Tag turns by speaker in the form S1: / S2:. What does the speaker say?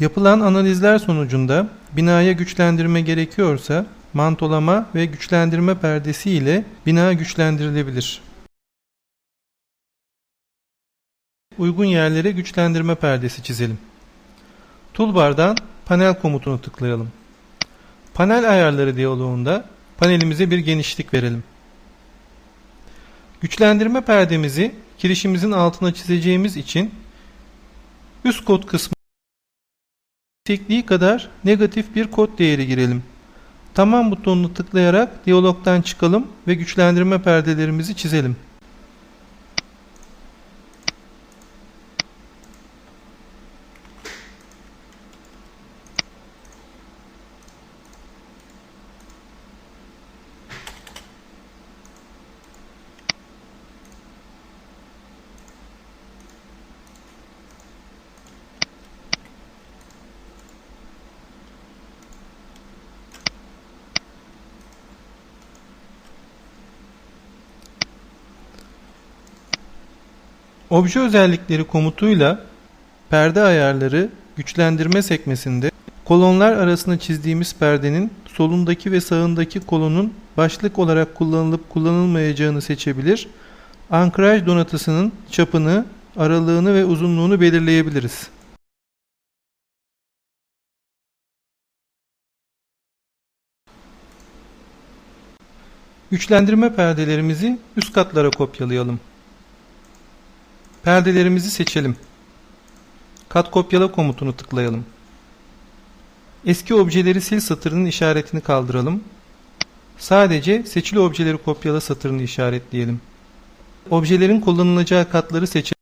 S1: Yapılan analizler sonucunda binaya güçlendirme gerekiyorsa mantolama ve güçlendirme perdesi ile bina güçlendirilebilir. Uygun yerlere güçlendirme perdesi çizelim. Toolbar'dan panel komutunu tıklayalım. Panel ayarları diyaloğunda panelimize bir genişlik verelim. Güçlendirme perdemizi kirişimizin altına çizeceğimiz için üst kod kısmı yüksekliği kadar negatif bir kod değeri girelim. Tamam butonunu tıklayarak diyalogdan çıkalım ve güçlendirme perdelerimizi çizelim. Obje özellikleri komutuyla perde ayarları güçlendirme sekmesinde kolonlar arasında çizdiğimiz perdenin solundaki ve sağındaki kolonun başlık olarak kullanılıp kullanılmayacağını seçebilir. Ankraj donatısının çapını, aralığını ve uzunluğunu belirleyebiliriz. Güçlendirme perdelerimizi üst katlara kopyalayalım. Perdelerimizi seçelim. Kat kopyala komutunu tıklayalım. Eski objeleri sil satırının işaretini kaldıralım. Sadece seçili objeleri kopyala satırını işaretleyelim. Objelerin kullanılacağı katları seçelim.